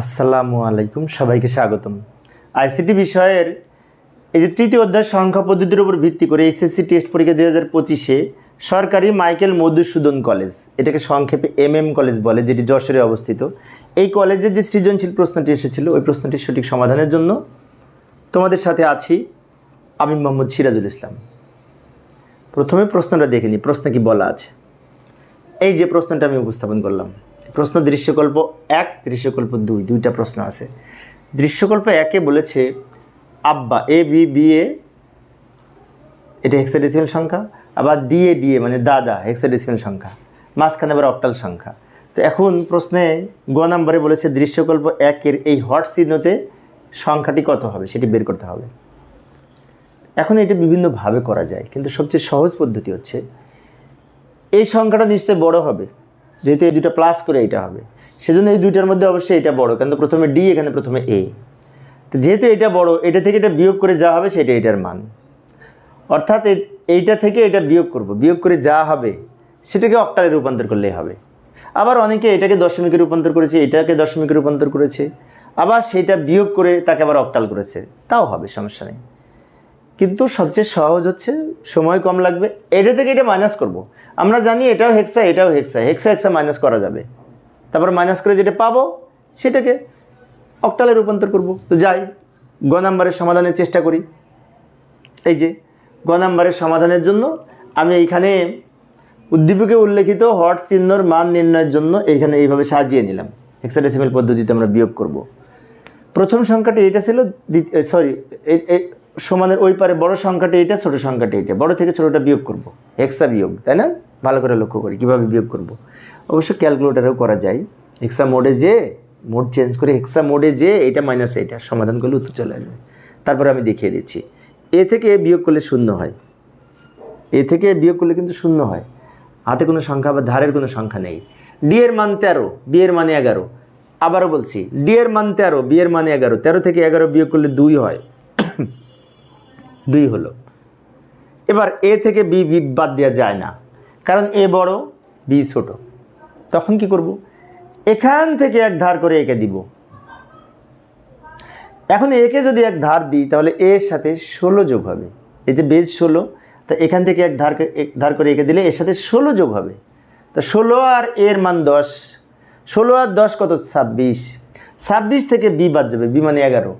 আসসালামু আলাইকুম, সবাইকে স্বাগতম। আইসিটি বিষয়ের এই যে তৃতীয় অধ্যায় সংখ্যা পদ্ধতির উপর ভিত্তি করে এসএসসি টেস্ট পরীক্ষা দুই হাজার পঁচিশে সরকারি মাইকেল মধুসূদন কলেজ, এটাকে সংক্ষেপে এম এম কলেজ বলে, যেটি যশোরে অবস্থিত। এই কলেজের যে সৃজনশীল প্রশ্নটি এসেছিল, ওই প্রশ্নটির সঠিক সমাধানের জন্য তোমাদের সাথে আছি আমি মোহাম্মদ সিরাজুল ইসলাম। প্রথমে প্রশ্নটা দেখে নিই, প্রশ্নে কি বলা আছে? এই যে প্রশ্নটা আমি উপস্থাপন করলাম। প্রশ্ন দৃশ্যকল্প এক, দৃশ্যকল্প দুই, দুইটা প্রশ্ন আছে। দৃশ্যকল্প একে বলেছে আব্বা, এ, বি বি, এ, এটা হেক্সাডেসিমাল সংখ্যা, আবার ডিএ ডিএ মানে দাদা হেক্সাডেসিমাল সংখ্যা, মাঝখানে আবার অক্টাল সংখ্যা। তো এখন প্রশ্নে গ নম্বরে বলেছে দৃশ্যকল্প একের এই হট চিহ্নতে সংখ্যাটি কত হবে, সেটি বের করতে হবে। এখন এটা বিভিন্নভাবে করা যায়, কিন্তু সবচেয়ে সহজ পদ্ধতি হচ্ছে, এই সংখ্যাটা নিশ্চয়ই বড় হবে। যেহেতু এই দুটো প্লাস করে এটা হবে। সেজন্য এই দুইটার মধ্যে অবশ্যই এটা বড় কিন্তু প্রথমে ডি এখানে প্রথমে এ তো যেহেতু এটা বড়, এটা থেকে এটা বিয়োগ করে যা হবে সেটা এটার মান। অর্থাৎ এইটা থেকে এটা বিয়োগ করব। বিয়োগ করে যা হবে, সেটাকে অক্টালে রূপান্তর করলেই হবে। আবার অনেকে এটাকে দশমিকে রূপান্তর করেছে, এটাকে দশমিকে রূপান্তর করেছে। আবার সেটা বিয়োগ করে তাকে আবার অক্টাল করেছে। তাও হবে, সমস্যা নেই। কিন্তু সবচেয়ে সহজ হচ্ছে, সময় কম লাগবে। এটা থেকে এটা মাইনাস করব। আমরা জানি এটাও হেক্সা এটাও হেক্সা হেক্সা হেক্সা মাইনাস করা যাবে। তারপর মাইনাস করে যেটা পাবো, সেটাকে অক্টালে রূপান্তর করব। তো যাই, গ নাম্বারের সমাধানের চেষ্টা করি। এই যে, গ নাম্বারের সমাধানের জন্য আমি এইখানে উদ্দীপকে উল্লেখিত হট চিহ্নর মান নির্ণয়ের জন্য এইখানে এইভাবে সাজিয়ে নিলাম। হেক্সাডেসিমেল পদ্ধতিতে আমরা বিয়োগ করব। প্রথম সংখ্যাটি এটা ছিল সরি সমানের ওই পারে বড় সংখ্যাটি এটা ছোট সংখ্যাটি এটা বড় থেকে ছোটটা বিয়োগ করব। হেক্সা বিয়োগ, তাই না? ভালো করে লক্ষ্য করি, কীভাবে বিয়োগ করব। অবশ্য ক্যালকুলেটারেও করা যায়। হেক্সা মোডে যে, মোড চেঞ্জ করে হেক্সা মোডে যে এটা মাইনাস এটা সমাধান করলে উত্তর চলে আসবে। তারপরে আমি দেখিয়ে দিচ্ছি। এ থেকে এ বিয়োগ করলে শূন্য হয়। এ থেকে বিয়োগ করলে কিন্তু শূন্য হয়। হাতে কোনো সংখ্যা বা ধারের কোনো সংখ্যা নেই। ডি এর মান তেরো বি এর মানে এগারো। আবারও বলছি ডি এর মান তেরো বি এর মানে এগারো। তেরো থেকে এগারো বিয়োগ করলে দুই হয়। দুই হলো। এবার এ থেকে বি বি বাদ দেওয়া যায় না, কারণ এ বড়, বি ছোট। তখন কি করব? এখান থেকে এক ধার করে একে দিব। এখন একে যদি এক ধার দিই, তাহলে এর সাথে ষোলো যোগ হবে। এই যে বেজ ষোলো, তা এখান থেকে এক ধার এক ধার করে একে দিলে এর সাথে ষোলো যোগ হবে। তো ষোলো আর এর মান দশ। ষোলো আর দশ কত? ছাব্বিশ। ছাব্বিশ থেকে বি বাদ যাবে, বি মানে এগারো।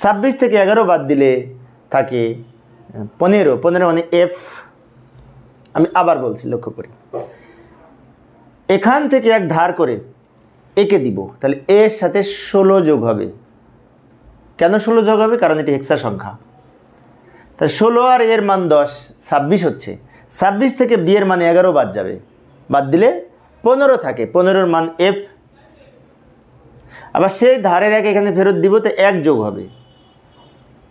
ছাব্বিশ থেকে এগারো বাদ দিলে থাকে পনেরো পনেরো মানে এফ আমি আবার বলছি, লক্ষ্য করি। এখান থেকে এক ধার করে একে দিব, তাহলে এর সাথে ষোলো যোগ হবে। কেন ষোলো যোগ হবে? কারণ এটি হেক্সা সংখ্যা। তাহলে ষোলো আর এর মান দশ, ছাব্বিশ হচ্ছে। ছাব্বিশ থেকে বিয়ের মান এগারো বাদ যাবে। বাদ দিলে পনেরো থাকে, পনেরোর মান এফ আবার সেই ধারের এক এখানে ফেরত দিব, তো এক যোগ হবে।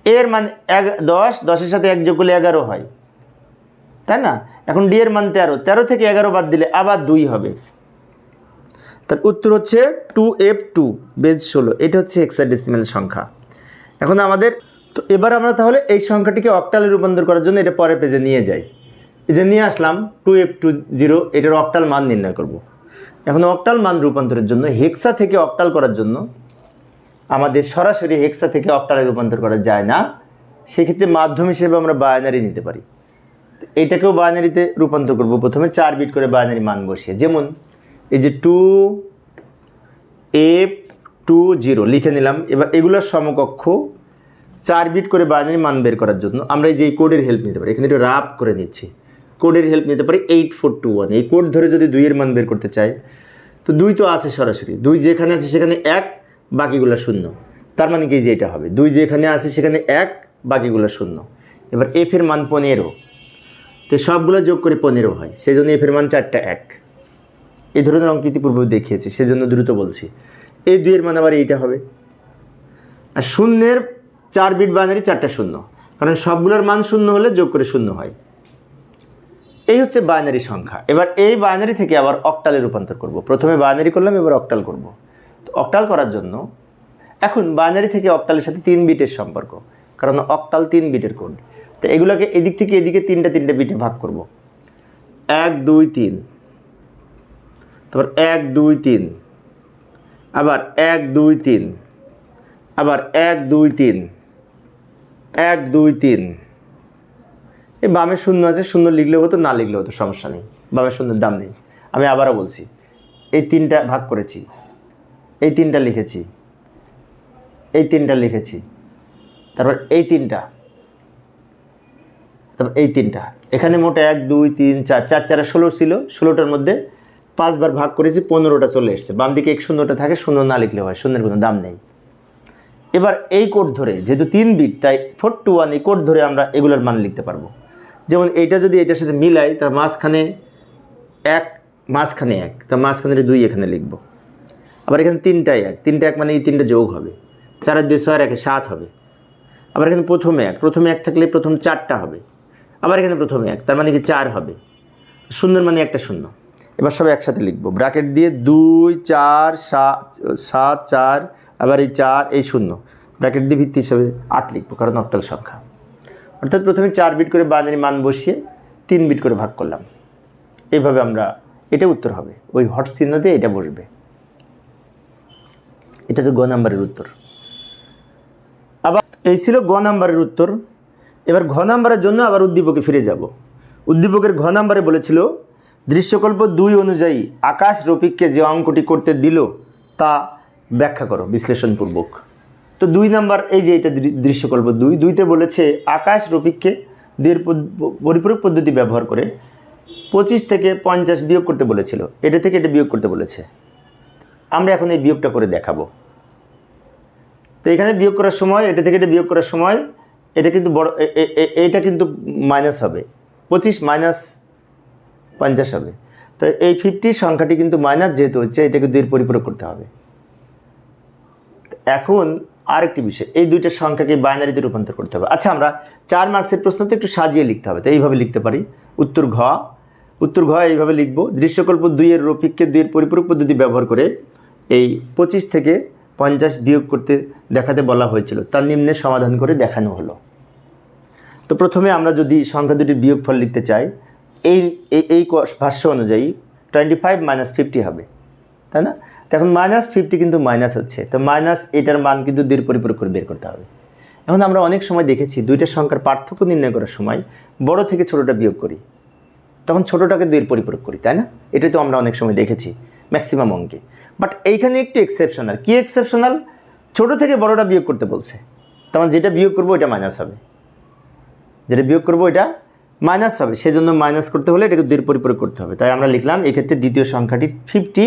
এর মান এক দশ, দশের সাথে এক যোগ করলে এগারো হয়। তাই না? এখন ডি এর মান তেরো। তেরো থেকে এগারো বাদ দিলে আবার দুই হবে। তার উত্তর হচ্ছে টু এফ টু, বেজ ষোলো। এটা হচ্ছে হেক্সাডেসিমেল সংখ্যা। এখন আমাদের তো এবার আমরা তাহলে এই সংখ্যাটিকে অক্টালে রূপান্তর করার জন্য এটা পরের পেজে নিয়ে যাই। যে নিয়ে আসলাম, টু এফ টু জিরো, এটার অক্টাল মান নির্ণয় করব। এখন অক্টাল মান রূপান্তরের জন্য হেক্সা থেকে অক্টাল করার জন্য আমাদের সরাসরি হেক্সা থেকে অক্টালে রূপান্তর করা যায় না। সেক্ষেত্রে মাধ্যম হিসেবে আমরা বায়নারি নিতে পারি। এটাকেও বায়নারিতে রূপান্তর করব। প্রথমে চার বিট করে বায়নারি মান বসিয়ে। যেমন এই যে টু এফ টু জিরো লিখে নিলাম। এবার এগুলোর সমকক্ষ চার বিট করে বাইনারি মান বের করার জন্য আমরা এই যে কোডের হেল্প নিতে পারি। এখানে একটু রাপ করে নিচ্ছি। কোডের হেল্প নিতে পারি এইট ফোর টু ওয়ান এই কোড ধরে যদি দুইয়ের মান বের করতে চাই, তো দুই তো আছে সরাসরি। দুই যেখানে আছে সেখানে এক বাকিগুলো শূন্য। তার মানে কি যে এটা হবে? দুই যেখানে আছে, সেখানে এক, বাকিগুলো শূন্য। এবার এফের মান পনেরো। তো সবগুলো যোগ করে পনেরো হয়। সেই জন্য এফের মান চারটা এক। এই ধরনের অঙ্ক ইতিপূর্বে দেখিয়েছি, সেজন্য দ্রুত বলছি। এই দুইয়ের মান আবার এইটা হবে। আর শূন্যের চার বিট বাইনারি চারটা শূন্য। কারণ সবগুলোর মান শূন্য হলে যোগ করে শূন্য হয়। এই হচ্ছে বাইনারি সংখ্যা। এবার এই বাইনারি থেকে আবার অক্টালে রূপান্তর করব। প্রথমে বাইনারি করলাম, এবার অক্টাল করব। অক্টাল করার জন্য এখন বাইনারি থেকে অক্টালের সাথে তিন বিটের সম্পর্ক, কারণ অক্টাল তিন বিটের কোড তো এগুলোকে এদিক থেকে এদিকে তিনটা তিনটা বিটে ভাগ করব। এক, দুই, তিন। তারপর এক, দুই, তিন। আবার এক, দুই, তিন। আবার এক, দুই, তিন। এক, দুই, তিন। এই বামে শূন্য আছে, শূন্য লিখলেও হতো, না লিখলেও হতো, সমস্যা নেই। বামে শূন্যের দাম নেই। আমি আবারও বলছি, এই তিনটা ভাগ করেছি। এই তিনটা লিখেছি। এই তিনটা লিখেছি। তারপর এই তিনটা। তারপর এই তিনটা। এখানে মোট এক, দুই, তিন, চার চার, চারে ষোলো ছিল। ষোলোটার মধ্যে পাঁচবার ভাগ করেছি, পনেরোটা চলে এসছে। বাম দিকে এক শূন্যটা থাকে, শূন্য না লিখলে হয়, শূন্যের কোনো দাম নেই। এবার এই কোড ধরে, যেহেতু তিন বিট, তাই ফোর টু ওয়ান এই কোড ধরে আমরা এগুলোর মান লিখতে পারব। যেমন এইটা যদি এটার সাথে মিলাই, তার মাঝখানে এক মাঝখানে এক, তার মাঝখানে দুই এখানে লিখব। আবার এখানে তিনটাই এক, তিনটা এক মানে এই তিনটা যোগ হবে। চারের দুই ছয় একে সাত হবে। আবার এখানে প্রথমে এক প্রথমে এক থাকলে প্রথম চারটা হবে। আবার এখানে প্রথমে এক, তার মানে কি চার হবে। শূন্যের মানে একটা শূন্য। এবার সব একসাথে লিখব। ব্র্যাকেট দিয়ে দুই, চার, সাত সাত, চার, আবার এই চার, এই শূন্য। ব্র্যাকেট দিয়ে ভিত্তি হিসাবে আট লিখব, কারণ অক্টাল সংখ্যা। অর্থাৎ প্রথমে চার বিট করে বাইনারি মান বসিয়ে তিন বিট করে ভাগ করলাম। এইভাবে আমরা, এটা উত্তর হবে। ওই হট চিহ্ন দিয়ে এটা বসবে। এটা হচ্ছে গ নাম্বারের উত্তর। আবার এই ছিল গ নাম্বারের উত্তর। এবার ঘ নাম্বারের জন্য আবার উদ্দীপকে ফিরে যাব। উদ্দীপকের ঘ নাম্বারে বলেছিল, দৃশ্যকল্প দুই অনুযায়ী আকাশ রফিককে যে অঙ্কটি করতে দিল, তা ব্যাখ্যা করো, বিশ্লেষণপূর্বক। তো দুই নাম্বার, এই যে এটা দৃশ্যকল্প দুই, দুইতে বলেছে, আকাশ রফিককে দুইয়ের পরিপূরক পদ্ধতি ব্যবহার করে পঁচিশ থেকে পঞ্চাশ বিয়োগ করতে বলেছিল। এটা থেকে এটা বিয়োগ করতে বলেছে। আমরা এখন এই বিয়োগটা করে দেখাবো। তো এখানে বিয়োগ করার সময়, এটা থেকে এটা বিয়োগ করার সময়, এটা কিন্তু বড় এটা কিন্তু মাইনাস হবে। পঁচিশ মাইনাস পঞ্চাশ হবে। তো এই ফিফটি সংখ্যাটি কিন্তু মাইনাস যেহেতু হচ্ছে, এটাকে দুইয়ের পরিপূরক করতে হবে। এখন আরেকটি বিষয়, এই দুইটা সংখ্যাকে বাইনারিতে রূপান্তর করতে হবে। আচ্ছা আমরা চার মার্কসের প্রশ্ন তো একটু সাজিয়ে লিখতে হবে, তো এইভাবে লিখতে পারি। উত্তর ঘ উত্তর ঘ এইভাবে লিখব, দৃশ্যকল্প দুইয়ের রফিককে দুইয়ের পরিপূরক পদ্ধতি ব্যবহার করে এই পঁচিশ থেকে পঞ্চাশ বিয়োগ করতে দেখাতে বলা হয়েছিল। তার নিম্নে সমাধান করে দেখানো হলো। তো প্রথমে আমরা যদি সংখ্যা দুটির বিয়োগফল লিখতে চাই, এই, এই- ভাষ্য অনুযায়ী টোয়েন্টি ফাইভ মাইনাস ফিফটি হবে। তাই না? এখন মাইনাস ফিফটি কিন্তু মাইনাস হচ্ছে। তো মাইনাস এটার মান কিন্তু দুইয়ের পরিপূরক করে বের করতে হবে। এখন আমরা অনেক সময় দেখেছি দুইটা সংখ্যার পার্থক্য নির্ণয় করার সময় বড় থেকে ছোটোটা বিয়োগ করি। তখন ছোটোটাকে দুইয়ের পরিপূরক করি, তাই না? এটা তো আমরা অনেক সময় দেখেছি। ম্যাক্সিমাম অঙ্কে। বাট এইখানে একটু এক্সেপশনাল কি এক্সেপশনাল ছোটো থেকে বড়টা বিয়োগ করতে বলছে। তখন যেটা বিয়োগ করব ওইটা মাইনাস হবে। যেটা বিয়োগ করব এটা মাইনাস হবে। সেজন্য মাইনাস করতে হলে এটাকে দুইয়ের পরিপূরক করতে হবে। তাই আমরা লিখলাম, এক্ষেত্রে দ্বিতীয় সংখ্যাটি ফিফটি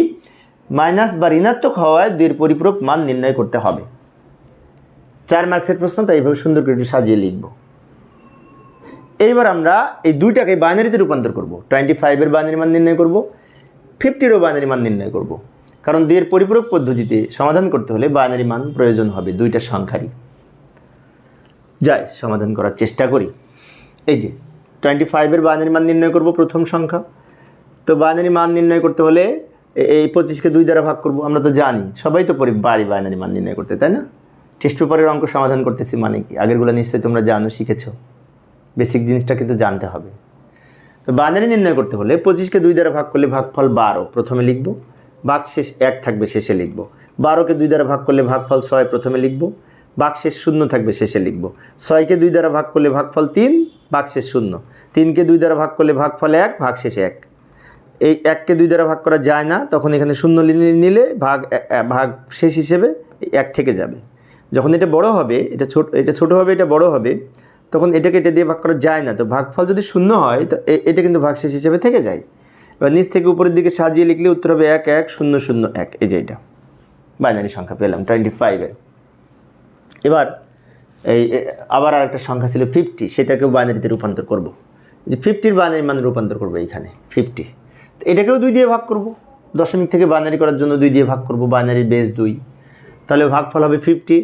মাইনাস বা ঋণাত্মক হওয়ায় দুইয়ের পরিপূরক মান নির্ণয় করতে হবে। চার মার্কসের প্রশ্ন, তাই এইভাবে সুন্দর করে একটু সাজিয়ে লিখব। এইবার আমরা এই দুইটাকে বাইনারিতে রূপান্তর করব। টোয়েন্টি ফাইভের বাইনারি মান নির্ণয় করব। ফিফটিরও বাইনারি মান নির্ণয় করব। কারণ দুইয়ের পরিপূরক পদ্ধতিতে সমাধান করতে হলে বাইনারি মান প্রয়োজন হবে দুইটা সংখ্যারই। যাই, সমাধান করার চেষ্টা করি। এই যে টোয়েন্টি ফাইভের বাইনারি মান নির্ণয় করব প্রথম সংখ্যা। তো বাইনারি মান নির্ণয় করতে হলে এই পঁচিশকে দুই দ্বারা ভাগ করব, আমরা তো জানি। সবাই তো পরি বাড়ি বাইনারি মান নির্ণয় করতে, তাই না? টেস্ট পেপারের অঙ্ক সমাধান করতেছি মানে কি? আগেরগুলো নিশ্চয়ই তোমরা জানো, শিখেছো। বেসিক জিনিসটা কিন্তু জানতে হবে। তো বাইনারি নির্ণয় করতে হলে পঁচিশকে দুই দ্বারা ভাগ করলে ভাগফল বারো। প্রথমে লিখব। ভাগ শেষ এক থাকবে, শেষে লিখব। বারোকে দুই দ্বারা ভাগ করলে ভাগফল ছয়, প্রথমে লিখব। শেষ শূন্য থাকবে, শেষে লিখব। ছয়কে দুই দ্বারা ভাগ করলে ভাগফল তিন শেষ শূন্য। তিনকে দুই দ্বারা ভাগ করলে ভাগফল এক, ভাগ শেষে এক। এই এককে দুই দ্বারা ভাগ করা যায় না, তখন এখানে শূন্য নিলে ভাগ ভাগ শেষ হিসেবে এক থেকে যাবে। যখন এটা বড় হবে, এটা ছোট এটা ছোট হবে, এটা বড় হবে তখন এটাকে এটা দিয়ে ভাগ করা যায় না। তো ভাগফল যদি শূন্য হয়, তো এটা কিন্তু ভাগ শেষ হিসেবে থেকে যায়। এবার নিচ থেকে উপরের দিকে সাজিয়ে লিখলে উত্তর হবে এক এক, শূন্য শূন্য, এক। এই যে এটা। বাইনারি সংখ্যা পেলাম টোয়েন্টি ফাইভের এবার এই আবার আরেকটা সংখ্যা ছিল ফিফটি সেটাকেও বাইনারিতে রূপান্তর করব। যে ফিফটির বাইনারি মানে রূপান্তর করব এইখানে ফিফটি তো এটাকেও দুই দিয়ে ভাগ করব। দশমিক থেকে বাইনারি করার জন্য দুই দিয়ে ভাগ করব বাইনারির বেস দুই। তাহলে ভাগফল হবে ফিফটি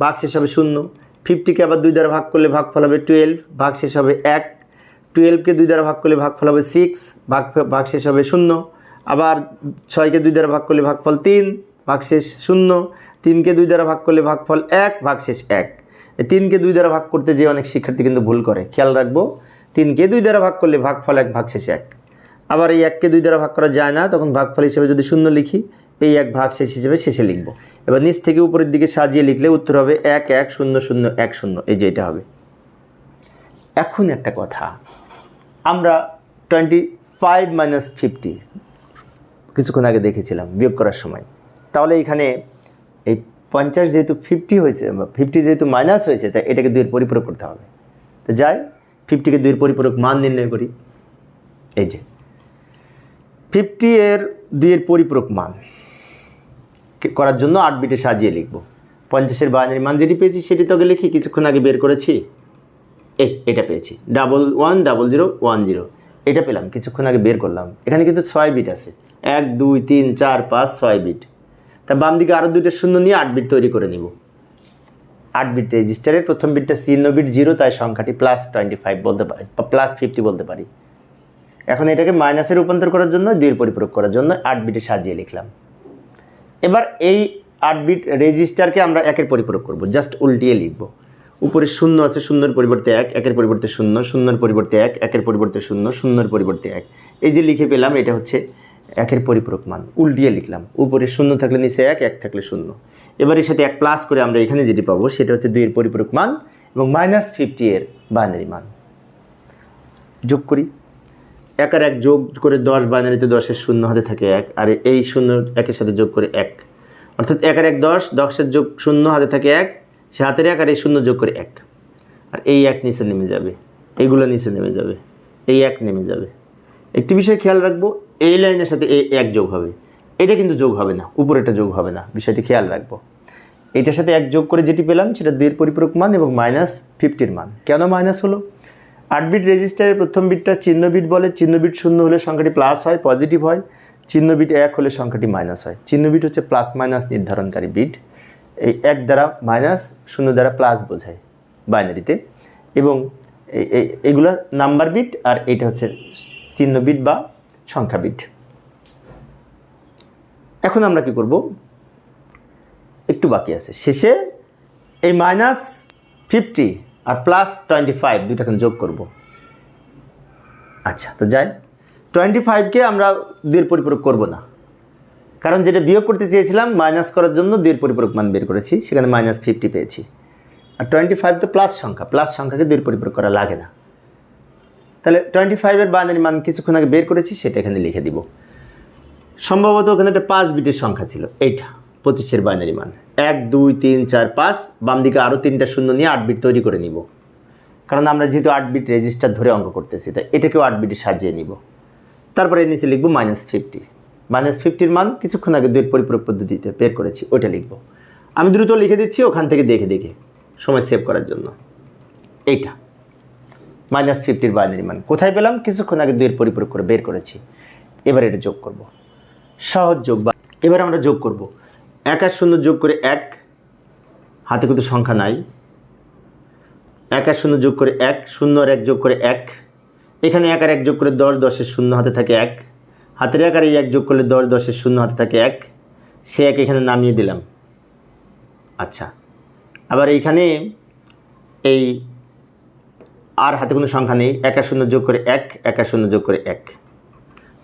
ভাগ শেষ হবে শূন্য। ফিফটিকে আবার দুই দ্বারা ভাগ করলে ভাগফল হবে টুয়েলভ ভাগ শেষ হবে এক। টুয়েলভকে দুই দ্বারা ভাগ করলে ভাগফল হবে সিক্স ভাগ ভাগ শেষ হবে শূন্য। আবার ছয়কে দুই দ্বারা ভাগ করলে ভাগফল তিন, ভাগ শেষ শূন্য। তিনকে দুই দ্বারা ভাগ করলে ভাগফল এক, ভাগ শেষ এক। এই তিনকে দুই দ্বারা ভাগ করতে যে অনেক শিক্ষার্থী কিন্তু ভুল করে। খেয়াল রাখব তিনকে দুই দ্বারা ভাগ করলে ভাগফল এক, ভাগ শেষ এক। আবার এই এককে দুই দ্বারা ভাগ করা যায় না, তখন ভাগফল হিসেবে যদি শূন্য লিখি, এই এক ভাগ শেষ হিসেবে শেষে লিখব। এবার নিচ থেকে উপরের দিকে সাজিয়ে লিখলে উত্তর হবে এক এক, শূন্য শূন্য, এক, শূন্য, এই যে এটা হবে। এখন একটা কথা, আমরা টোয়েন্টি ফাইভ মাইনাস ফিফটি কিছুক্ষণ আগে দেখেছিলাম বিয়োগ করার সময়। তাহলে এখানে এই পঞ্চাশ যেহেতু ফিফটি হয়েছে ফিফটি যেহেতু মাইনাস হয়েছে, তাই এটাকে দুইয়ের পরিপূরক করতে হবে। তো যাই ফিফটিকে দুইয়ের পরিপূরক মান নির্ণয় করি। এই যে। ফিফটি এর দুইয়ের পরিপূরক মান। করার জন্য আট বিটে সাজিয়ে লিখব। পঞ্চাশের বাইনারি মান যেটি পেয়েছি সেটি তোকে লিখি, কিছুক্ষণ আগে বের করেছি। এই এটা পেয়েছি। Double one, double zero, one zero. এটা পেলাম, কিছুক্ষণ আগে বের করলাম। এখানে কিন্তু ছয় বিট আছে। এক, দুই, তিন, চার, পাঁচ, ছয় বিট। তা বাম দিকে আরও দুইটা শূন্য নিয়ে আট বিট তৈরি করে নিব। আট বিট রেজিস্টারের প্রথম বিটটা চিহ্ন বিট জিরো, তাই সংখ্যাটি প্লাস টোয়েন্টি ফাইভ বলতে পারি প্লাস ফিফটি বলতে পারি। এখন এটাকে মাইনাসে রূপান্তর করার জন্য দুইয়ের পরিপূরক করার জন্য আট বিটে সাজিয়ে লিখলাম। এবার এই আট বিট রেজিস্টারকে আমরা একের পরিপূরক করব, জাস্ট উল্টিয়ে লিখব। উপরে শূন্য আছে, শূন্যর পরিবর্তে এক, একের পরিবর্তে শূন্য, শূন্যর পরিবর্তে এক, একের পরিবর্তে শূন্য, শূন্যর পরিবর্তে এক। এই যে লিখে পেলাম, এটা হচ্ছে একের পরিপূরক মান, উল্টিয়ে লিখলাম। উপরে শূন্য থাকলে নিচে এক এক থাকলে শূন্য। এবার এর সাথে এক প্লাস করে আমরা এখানে যেটি পাবো, সেটা হচ্ছে দুইয়ের পরিপূরক মান এবং মাইনাস ফিফটি এর বাইনারি মান। যোগ করি। এক আর এক যোগ করে দশ, বাইনারিতে দশের শূন্য হাতে থাকে এক, আর এই শূন্য একের সাথে যোগ করে এক। অর্থাৎ এক আর এক দশ, দশের যোগ শূন্য হাতে থাকে এক, সে হাতের এক, আর এই শূন্য যোগ করে এক। আর এই এক নিচে নেমে যাবে, এইগুলো নিচে নেমে যাবে, এই এক নেমে যাবে। একটি বিষয় খেয়াল রাখব, এই লাইনের সাথে এই এক যোগ হবে। এটা কিন্তু যোগ হবে না উপরেটা যোগ হবে না, বিষয়টি খেয়াল রাখব। এটার সাথে এক যোগ করে যেটি পেলাম, সেটা দুইয়ের পরিপূরক মান এবং মাইনাস ফিফটির মান। কেন মাইনাস হলো? আট বিট রেজিস্টারের প্রথম বিটটা চিহ্ন বিট বলে চিহ্ন বিট শূন্য হলে সংখ্যাটি প্লাস হয় পজিটিভ হয়। চিহ্ন বিট এক হলে সংখ্যাটি মাইনাস হয়। চিহ্ন বিট হচ্ছে প্লাস মাইনাস নির্ধারণকারী বিট। এই এক দ্বারা মাইনাস শূন্য দ্বারা প্লাস বোঝায় বাইনারিতে এবং এগুলো নাম্বার বিট আর এটা হচ্ছে চিহ্ন বিট বা সংখ্যা বিট। এখন আমরা কি করব? একটু বাকি আছে। শেষে এই মাইনাস ফিফটি আর প্লাস টোয়েন্টি ফাইভ দুইটাকে যোগ করব। আচ্ছা তো যাই। টোয়েন্টি ফাইভকে আমরা দুইয়ের পরিপূরক করব না। কারণ যেটা বিয়োগ করতে চেয়েছিলাম মাইনাস করার জন্য দুইয়ের পরিপূরক মান বের করেছি, সেখানে মাইনাস ফিফটি পেয়েছি। আর টোয়েন্টি ফাইভ তো প্লাস সংখ্যা প্লাস সংখ্যাকে দুইয়ের পরিপূরক করা লাগে না। তাহলে টোয়েন্টি ফাইভের বাইনারি মান কিছুক্ষণ আগে বের করেছি, সেটা এখানে লিখে দিব। সম্ভবত ওখানে একটা পাঁচ বিটের সংখ্যা ছিল, এইটা। পঁচিশের বাইনারি মান। এক, দুই, তিন, চার, পাঁচ বাম দিকে আরও তিনটা শূন্য নিয়ে আট বিট তৈরি করে নিব। কারণ আমরা যেহেতু আট বিট রেজিস্টার ধরে অঙ্ক করতেছি, তাই এটাকেও আট বিটে সাজিয়ে নিব। তারপরে এর নিচে লিখব মাইনাস ফিফটি মাইনাস ফিফটির মান কিছুক্ষণ আগে দুই পরিপূরক পদ্ধতিতে বের করেছি, ওইটা লিখব। আমি দ্রুত লিখে দিচ্ছি, ওখান থেকে দেখে দেখে। সময় সেভ করার জন্য। এইটা। মাইনাস ফিফটির বাইনারি মান। কোথায় পেলাম? কিছুক্ষণ আগে দুইয়ের পরিপূরক করে বের করেছি। এবার এটা যোগ করব। সহজ যোগ বা এবার আমরা যোগ করব। এক আর শূন্য যোগ করে এক, হাতে কিন্তু সংখ্যা নাই। এক আর শূন্য যোগ করে এক, শূন্য আর এক যোগ করে এক। এখানে এক আর এক যোগ করে দশ, দশের শূন্য হাতে থাকে এক। হাতের এক আর এই এক যোগ করলে দশ, দশের শূন্য হাতে থাকে এক। সে এক এখানে নামিয়ে দিলাম। আচ্ছা আবার এইখানে এই আর হাতে কোনো সংখ্যা নেই। এক আর শূন্য যোগ করে এক এক আর শূন্য যোগ করে এক।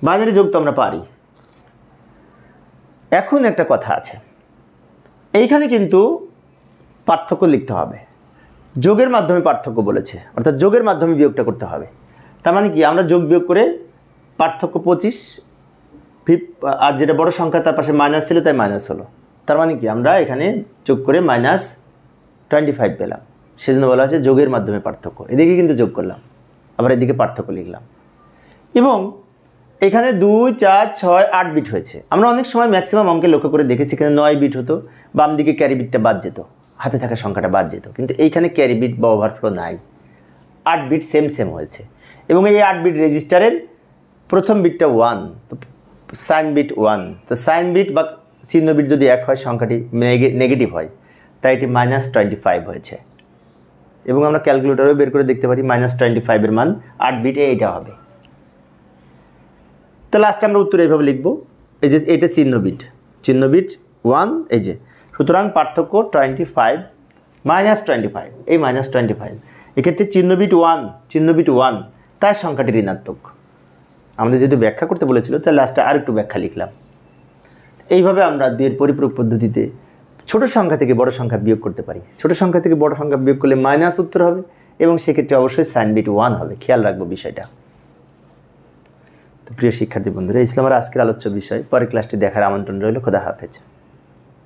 বাইনারি যোগ তো আমরা পারি। এখন একটা কথা আছে। এইখানে কিন্তু পার্থক্য লিখতে হবে। যোগের মাধ্যমে পার্থক্য বলেছে, অর্থাৎ যোগের মাধ্যমে বিয়োগটা করতে হবে। তার মানে কি? আমরা যোগ বিয়োগ করে পার্থক্য পঁচিশ, ফিফ, আর যেটা বড় সংখ্যা তার পাশে মাইনাস ছিল, তাই মাইনাস হলো। তার মানে কি? আমরা এখানে যোগ করে মাইনাস টোয়েন্টি ফাইভ পেলাম। সেজন্য বলা হচ্ছে যোগের মাধ্যমে পার্থক্য। এদিকে কিন্তু যোগ করলাম। আবার এদিকে পার্থক্য লিখলাম। এবং এখানে দুই, চার, ছয়, আট বিট হয়েছে। আমরা অনেক সময় ম্যাক্সিমাম অঙ্কে লক্ষ্য করে দেখেছি এখানে নয় বিট হতো, বাম দিকে ক্যারি বিটটা বাদ যেত, হাতে থাকা সংখ্যাটা বাদ যেত। কিন্তু এইখানে ক্যারি বিট বা ওভারফ্লো নাই। আট বিট সেম সেম হয়েছে। এবং এই আট বিট রেজিস্টারের প্রথম বিটটা ওয়ান, তো সাইন বিট ওয়ান। তো সাইন বিট বা চিহ্ন বিট যদি এক হয়, সংখ্যাটি নেগেটিভ হয়, তাই এটি মাইনাস টোয়েন্টি ফাইভ হয়েছে। এবং আমরা ক্যালকুলেটারও বের করে দেখতে পারি মাইনাস টোয়েন্টি ফাইভের মান, আট বিটে এইটা হবে। তো লাস্টে আমরা উত্তর এইভাবে লিখব। এই যে এটা চিহ্নবিট। চিহ্নবিট ওয়ান এই যে। সুতরাং পার্থক্য twenty five minus twenty five এই মাইনাস টোয়েন্টি ফাইভ এক্ষেত্রে চিহ্নবিট ওয়ান চিহ্নবিট ওয়ান তার সংখ্যাটি ঋণাত্মক। আমাদের যেহেতু ব্যাখ্যা করতে বলেছিল, তাহলে লাস্টে আর একটু ব্যাখ্যা লিখলাম। এইভাবে আমরা দুইয়ের পরিপূরক পদ্ধতিতে ছোট সংখ্যা থেকে বড় সংখ্যা বিয়োগ করতে পারি। ছোট সংখ্যা থেকে বড় সংখ্যা বিয়োগ করলে মাইনাস উত্তর হবে এবং সেক্ষেত্রে অবশ্যই সাইনবিট ওয়ান হবে। খেয়াল রাখব বিষয়টা। তো প্রিয় শিক্ষার্থী বন্ধুরা ইসলামের আজকের আলোচ্য বিষয়। পরের ক্লাসটি দেখার আমন্ত্রণ রইল। খোদা হাফেজ।